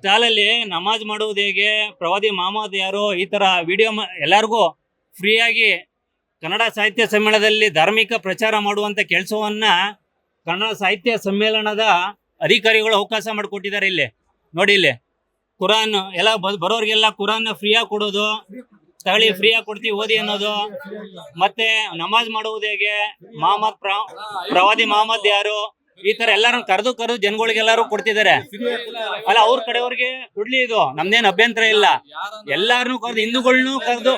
ಸ್ಟಾಲಲ್ಲಿ ನಮಾಜ್ ಮಾಡುವುದು ಹೇಗೆ, ಪ್ರವಾದಿ ಮಹಮ್ಮದ್ ಯಾರು, ಈ ತರ ವಿಡಿಯೋ ಎಲ್ಲರಿಗೂ ಫ್ರೀಯಾಗಿ ಕನ್ನಡ ಸಾಹಿತ್ಯ ಸಮ್ಮೇಳನದಲ್ಲಿ ಧಾರ್ಮಿಕ ಪ್ರಚಾರ ಮಾಡುವಂತ ಕೆಲಸವನ್ನ ಕನ್ನಡ ಸಾಹಿತ್ಯ ಸಮ್ಮೇಳನದ ಅಧಿಕಾರಿಗಳು ಅವಕಾಶ ಮಾಡಿಕೊಟ್ಟಿದ್ದಾರೆ ಇಲ್ಲಿ. ನೋಡಿ ಇಲ್ಲಿ ಕುರಾನ್ ಎಲ್ಲ ಬರೋರಿಗೆಲ್ಲ ಕುರಾನ್ ಫ್ರೀಯಾಗಿ ಕೊಡೋದು ತಗೊಳ್ಳಿ ಫ್ರೀಯಾಗಿ ಕೊಡ್ತೀವಿ, ಓದಿ ಅನ್ನೋದು. ಮತ್ತೆ ನಮಾಜ್ ಮಾಡುವುದು ಹೇಗೆ, ಮಹಮ್ಮದ್ ಪ್ರ- ಪ್ರವಾದಿ ಮಹಮ್ಮದ್ ಯಾರು ಈ ತರ ಎಲ್ಲಾರು ಕರೆದು ಕರೆದು ಜನಗಳಿಗೆಲ್ಲಾರು ಕೊಡ್ತಿದ್ದಾರೆ. ಅಲ್ಲ, ಅವ್ರ ಕಡೆಯವ್ರಿಗೆ ಕೊಡ್ಲಿ ಇದು. ನಮ್ದೇನ್ ಅಭ್ಯಂತರ ಇಲ್ಲ. ಎಲ್ಲಾರನು ಕರೆದು ಹಿಂದೂಗಳನ್ನೂ ಕರೆದು,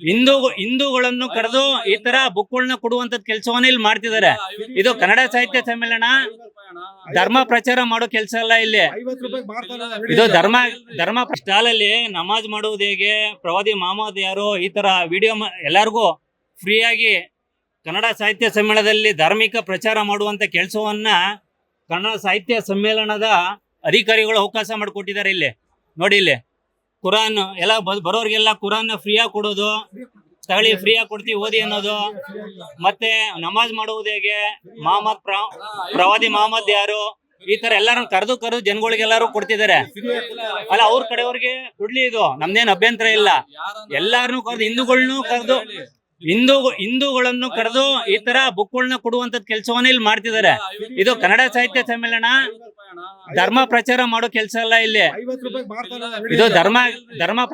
ಹಿಂದೂ, ಹಿಂದೂಗಳನ್ನು ಕರೆದು ಈ ತರ ಬುಕ್ಗಳನ್ನ ಕೊಡುವಂತ ಕೆಲಸವನ್ನ ಇಲ್ಲಿ ಮಾಡ್ತಿದ್ದಾರೆ. ಇದು ಕನ್ನಡ ಸಾಹಿತ್ಯ ಸಮ್ಮೇಳನ. ಧರ್ಮ ಪ್ರಚಾರ ಮಾಡೋ ಕೆಲಸ ಅಲ್ಲ ಇಲ್ಲಿ. ಇದು ಧರ್ಮ ಧರ್ಮ ಸ್ಟಾಲಲ್ಲಿ ನಮಾಜ್ ಮಾಡುವುದು ಹೇಗೆ, ಪ್ರವಾದಿ ಮಹಮ್ಮದ್ ಯಾರು, ಈ ತರ ವಿಡಿಯೋ ಎಲ್ಲರಿಗೂ ಫ್ರೀಯಾಗಿ ಕನ್ನಡ ಸಾಹಿತ್ಯ ಸಮ್ಮೇಳನದಲ್ಲಿ ಧಾರ್ಮಿಕ ಪ್ರಚಾರ ಮಾಡುವಂತ ಕೆಲಸವನ್ನ ಕನ್ನಡ ಸಾಹಿತ್ಯ ಸಮ್ಮೇಳನದ ಅಧಿಕಾರಿಗಳು ಅವಕಾಶ ಮಾಡಿಕೊಟ್ಟಿದ್ದಾರೆ ಇಲ್ಲಿ. ನೋಡಿ ಇಲ್ಲಿ. ಕುರಾನ್ ಎಲ್ಲ ಬರೋರಿಗೆಲ್ಲ ಕುರಾನ್ ಫ್ರೀಯಾಗಿ ಕೊಡೋದು ತಗೊಳ್ಳಿ ಫ್ರೀಯಾಗಿ ಕೊಡ್ತೀವಿ ಓದಿ ಅನ್ನೋದು. ಮತ್ತೆ ನಮಾಜ್ ಮಾಡುವುದು ಹೇಗೆ? ಮಹಮ್ಮದ್ ಪ್ರ- ಪ್ರವಾದಿ ಮಹಮ್ಮದ್ ಯಾರು? ಈ ತರ ಎಲ್ಲಾರು ಕರೆದು ಕರೆದು ಜನಗಳಿಗೆಲ್ಲಾರು ಕೊಡ್ತಿದ್ದಾರೆ. ಅಲ್ಲ, ಅವ್ರ ಕಡೆಯವ್ರಿಗೆ ಕೊಡ್ಲಿ ಇದು. ನಮ್ದೇನ್ ಅಭ್ಯಂತರ ಇಲ್ಲ. ಎಲ್ಲಾರನು ಕರೆದು ಹಿಂದೂಗಳನ್ನೂ ಕರೆದು ಹಿಂದೂ ಹಿಂದೂಗಳನ್ನು ಕರೆದು ಈ ತರ ಬುಕ್ಗಳನ್ನ ಕೊಡುವಂತ ಕೆಲಸವನ್ನ ಇಲ್ಲಿ ಮಾಡ್ತಿದ್ದಾರೆ. ಇದು ಕನ್ನಡ ಸಾಹಿತ್ಯ ಸಮ್ಮೇಳನ. ಧರ್ಮ ಪ್ರಚಾರ ಮಾಡೋ ಕೆಲಸ ಅಲ್ಲ ಇಲ್ಲಿ. ಇದು ಧರ್ಮ ಧರ್ಮ